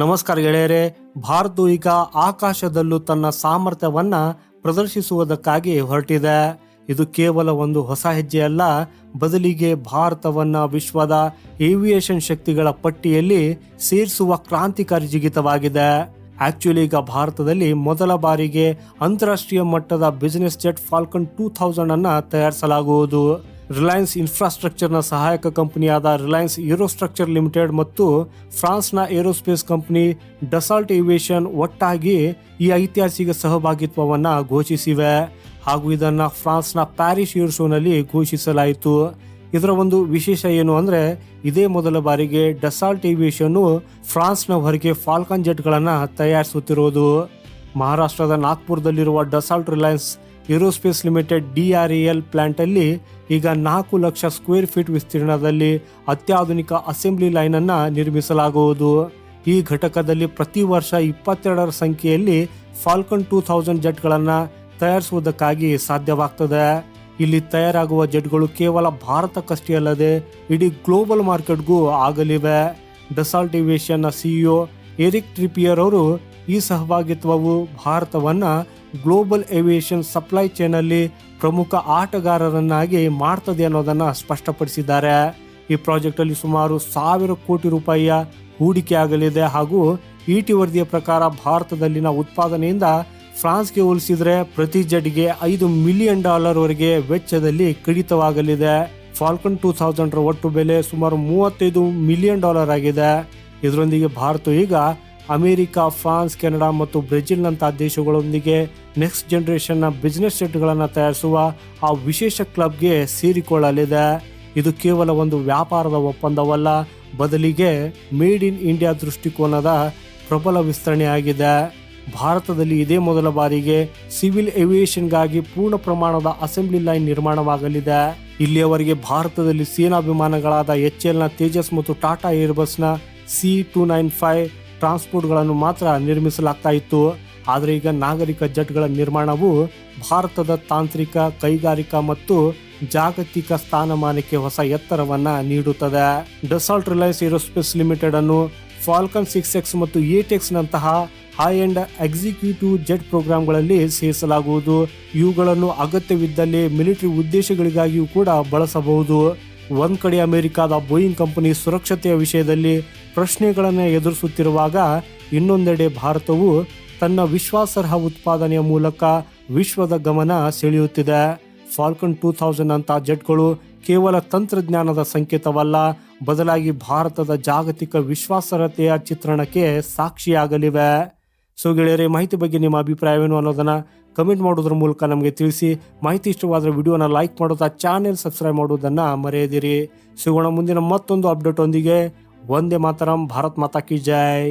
ನಮಸ್ಕಾರ ಗೆಳೆಯರೆ ಭಾರತವು ಈಗ ಆಕಾಶದಲ್ಲೂ ತನ್ನ ಸಾಮರ್ಥ್ಯವನ್ನ ಪ್ರದರ್ಶಿಸುವುದಕ್ಕಾಗಿ ಹೊರಟಿದೆ. ಇದು ಕೇವಲ ಒಂದು ಹೊಸ ಹೆಜ್ಜೆಯಲ್ಲ ಬದಲಿಗೆ ಭಾರತವನ್ನ ವಿಶ್ವದ ಏವಿಯೇಷನ್ ಶಕ್ತಿಗಳ ಪಟ್ಟಿಯಲ್ಲಿ ಸೇರಿಸುವ ಕ್ರಾಂತಿಕಾರಿ ಜಿಗಿತವಾಗಿದೆ. ಆಕ್ಚುಲಿ ಈಗ ಭಾರತದಲ್ಲಿ ಮೊದಲ ಬಾರಿಗೆ ಅಂತಾರಾಷ್ಟ್ರೀಯ ಮಟ್ಟದ business jet Falcon two thousand ಅನ್ನ ತಯಾರಿಸಲಾಗುವುದು. ರಿಲಯನ್ಸ್ ಇನ್ಫ್ರಾಸ್ಟ್ರಕ್ಚರ್ನ ಸಹಾಯಕ ಕಂಪನಿಯಾದ ರಿಲಯನ್ಸ್ ಏರೋಸ್ಟ್ರಕ್ಚರ್ ಲಿಮಿಟೆಡ್ ಮತ್ತು ಫ್ರಾನ್ಸ್ನ ಏರೋಸ್ಪೇಸ್ ಕಂಪನಿ ಡಸಾಲ್ಟ್ ಏವಿಯೇಷನ್ ಒಟ್ಟಾಗಿ ಈ ಐತಿಹಾಸಿಕ ಸಹಭಾಗಿತ್ವವನ್ನು ಘೋಷಿಸಿವೆ. ಹಾಗೂ ಇದನ್ನು ಫ್ರಾನ್ಸ್ನ ಪ್ಯಾರಿಸ್ ಏರ್ ಶೋನಲ್ಲಿ ಘೋಷಿಸಲಾಯಿತು. ಇದರ ಒಂದು ವಿಶೇಷ ಏನು ಅಂದರೆ ಇದೇ ಮೊದಲ ಬಾರಿಗೆ ಡಸಾಲ್ಟ್ ಏವಿಯೇಷನ್ನು ಫ್ರಾನ್ಸ್ನ ಹೊರಗೆ ಫಾಲ್ಕನ್ ಜೆಟ್ಗಳನ್ನು ತಯಾರಿಸುತ್ತಿರುವುದು. ಮಹಾರಾಷ್ಟ್ರದ ನಾಗ್ಪುರದಲ್ಲಿರುವ Dassault Reliance Aerospace Limited DRL plant ಅಲ್ಲಿ ಈಗ ನಾಲ್ಕು ಲಕ್ಷ ಸ್ಕ್ವೇರ್ ಫೀಟ್ ವಿಸ್ತೀರ್ಣದಲ್ಲಿ ಅತ್ಯಾಧುನಿಕ ಅಸೆಂಬ್ಲಿ ಲೈನ್ ಅನ್ನ ನಿರ್ಮಿಸಲಾಗುವುದು. ಈ ಘಟಕದಲ್ಲಿ ಪ್ರತಿ ವರ್ಷ ಇಪ್ಪತ್ತೆರಡರ ಸಂಖ್ಯೆಯಲ್ಲಿ ಫಾಲ್ಕನ್ ಟೂ ಥೌಸಂಡ್ ಜೆಟ್ಗಳನ್ನ ತಯಾರಿಸುವುದಕ್ಕಾಗಿ ಸಾಧ್ಯವಾಗ್ತದೆ. ಇಲ್ಲಿ ತಯಾರಾಗುವ ಜೆಟ್ಗಳು ಕೇವಲ ಭಾರತಕ್ಕಷ್ಟೇ ಅಲ್ಲದೆ ಇಡೀ ಗ್ಲೋಬಲ್ ಮಾರ್ಕೆಟ್ಗೂ ಆಗಲಿವೆ. ಡಸಾಲ್ಟ್ ಏವಿಯೇಷನ್ನ ಸಿಇಒ ಎರಿಕ್ ಟ್ರಿಪಿಯರ್ ಅವರು ಈ ಸಹಭಾಗಿತ್ವವು ಭಾರತವನ್ನ ಗ್ಲೋಬಲ್ ಏವಿಯೇಷನ್ ಸಪ್ಲೈ ಚೈನಲ್ಲಿ ಪ್ರಮುಖ ಆಟಗಾರರನ್ನಾಗಿ ಮಾಡ್ತದೆ ಅನ್ನೋದನ್ನ ಸ್ಪಷ್ಟಪಡಿಸಿದ್ದಾರೆ. ಈ ಪ್ರಾಜೆಕ್ಟ್ ಅಲ್ಲಿ ಸುಮಾರು ಸಾವಿರ ಕೋಟಿ ರೂಪಾಯಿಯ ಹೂಡಿಕೆ ಆಗಲಿದೆ ಹಾಗೂ ಇಟಿ ವರದಿಯ ಪ್ರಕಾರ ಭಾರತದಲ್ಲಿನ ಉತ್ಪಾದನೆಯಿಂದ ಫ್ರಾನ್ಸ್ಗೆ ಹೋಲಿಸಿದರೆ ಪ್ರತಿ ಜಡ್ಗೆ ಐದು ಮಿಲಿಯನ್ ಡಾಲರ್ ವರೆಗೆ ವೆಚ್ಚದಲ್ಲಿ ಕಡಿತವಾಗಲಿದೆ. ಫಾಲ್ಕನ್ ಟೂ ಥೌಸಂಡ್ ಒಟ್ಟು ಬೆಲೆ ಸುಮಾರು ಮೂವತ್ತೈದು ಮಿಲಿಯನ್ ಡಾಲರ್ ಆಗಿದೆ. ಇದರೊಂದಿಗೆ ಭಾರತ ಈಗ ಅಮೆರಿಕ, ಫ್ರಾನ್ಸ್, ಕೆನಡಾ ಮತ್ತು ಬ್ರೆಜಿಲ್ನಂತಹ ದೇಶಗಳೊಂದಿಗೆ ನೆಕ್ಸ್ಟ್ ಜನರೇಷನ್ನ ಬಿಸ್ನೆಸ್ ಸೆಟ್ಗಳನ್ನು ತಯಾರಿಸುವ ಆ ವಿಶೇಷ ಕ್ಲಬ್ಗೆ ಸೇರಿಕೊಳ್ಳಲಿದೆ. ಇದು ಕೇವಲ ಒಂದು ವ್ಯಾಪಾರದ ಒಪ್ಪಂದವಲ್ಲ, ಬದಲಿಗೆ ಮೇಡ್ ಇನ್ ಇಂಡಿಯಾ ದೃಷ್ಟಿಕೋನದ ಪ್ರಬಲ ವಿಸ್ತರಣೆಯಾಗಿದೆ ಭಾರತದಲ್ಲಿ ಇದೇ ಮೊದಲ ಬಾರಿಗೆ ಸಿವಿಲ್ ಏವಿಯೇಷನ್ಗಾಗಿ ಪೂರ್ಣ ಪ್ರಮಾಣದ ಅಸೆಂಬ್ಲಿ ಲೈನ್ ನಿರ್ಮಾಣವಾಗಲಿದೆ. ಇಲ್ಲಿಯವರೆಗೆ ಭಾರತದಲ್ಲಿ ಸೇನಾ ವಿಮಾನಗಳಾದ ಎಚ್ ಎಲ್ನ ತೇಜಸ್ ಮತ್ತು ಟಾಟಾ ಏರ್ಬಸ್ನ ಸಿ ಟೂ ನೈನ್ ಫೈವ್ ಟ್ರಾನ್ಸ್ಪೋರ್ಟ್ಗಳನ್ನು ಮಾತ್ರ ನಿರ್ಮಿಸಲಾಗ್ತಾ ಇತ್ತು. ಆದರೆ ಈಗ ನಾಗರಿಕ ಜೆಟ್ಗಳ ನಿರ್ಮಾಣವು ಭಾರತದ ತಾಂತ್ರಿಕ, ಕೈಗಾರಿಕಾ ಮತ್ತು ಜಾಗತಿಕ ಸ್ಥಾನಮಾನಕ್ಕೆ ಹೊಸ ಎತ್ತರವನ್ನ ನೀಡುತ್ತದೆ. ಡಸಾಲ್ಟ್ ರಿಲಯನ್ಸ್ ಏರೋಸ್ಪೇಸ್ ಲಿಮಿಟೆಡ್ ಅನ್ನು ಫಾಲ್ಕನ್ ಸಿಕ್ಸ್ ಎಕ್ಸ್ ಮತ್ತು ಏಟೆಕ್ಸ್ ನಂತಹ ಹೈ ಅಂಡ್ ಎಕ್ಸಿಕ್ಯೂಟಿವ್ ಜೆಟ್ ಪ್ರೋಗ್ರಾಂಗಳಲ್ಲಿ ಸೇರಿಸಲಾಗುವುದು. ಇವುಗಳನ್ನು ಅಗತ್ಯವಿದ್ದಲ್ಲಿ ಮಿಲಿಟರಿ ಉದ್ದೇಶಗಳಿಗಾಗಿಯೂ ಕೂಡ ಬಳಸಬಹುದು. ಒಂದ್ ಕಡೆ ಅಮೆರಿಕದ ಬೋಯಿಂಗ್ ಕಂಪನಿ ಸುರಕ್ಷತೆಯ ವಿಷಯದಲ್ಲಿ ಪ್ರಶ್ನೆಗಳನ್ನು ಎದುರಿಸುತ್ತಿರುವಾಗ ಇನ್ನೊಂದೆಡೆ ಭಾರತವು ತನ್ನ ವಿಶ್ವಾಸಾರ್ಹ ಉತ್ಪಾದನೆಯ ಮೂಲಕ ವಿಶ್ವದ ಗಮನ ಸೆಳೆಯುತ್ತಿದೆ. ಫಾಲ್ಕನ್ ಟೂ ಥೌಸಂಡ್ ಅಂತ ಜೆಟ್ಗಳು ಕೇವಲ ತಂತ್ರಜ್ಞಾನದ ಸಂಕೇತವಲ್ಲ, ಬದಲಾಗಿ ಭಾರತದ ಜಾಗತಿಕ ವಿಶ್ವಾಸಾರ್ಹತೆಯ ಚಿತ್ರಣಕ್ಕೆ ಸಾಕ್ಷಿಯಾಗಲಿವೆ. ಸೊ ಗೆಳೆಯರೇ, ಮಾಹಿತಿ ಬಗ್ಗೆ ನಿಮ್ಮ ಅಭಿಪ್ರಾಯವೇನು ಅನ್ನೋದನ್ನ ಕಮೆಂಟ್ ಮಾಡೋದ್ರ ಮೂಲಕ ನಮಗೆ ತಿಳಿಸಿ. ಮಾಹಿತಿ ಇಷ್ಟವಾದರೆ ವಿಡಿಯೋನ ಲೈಕ್ ಮಾಡೋದಾ, ಚಾನೆಲ್ ಸಬ್ಸ್ಕ್ರೈಬ್ ಮಾಡೋದನ್ನು ಮರೆಯದಿರಿ. ಸಿಗೋಣ ಮುಂದಿನ ಮತ್ತೊಂದು ಅಪ್ಡೇಟ್ ಒಂದಿಗೆ. ಒಂದೇ ಮಾತರಂ, ಭಾರತ್ ಮಾತಾ ಕಿ ಜೈ.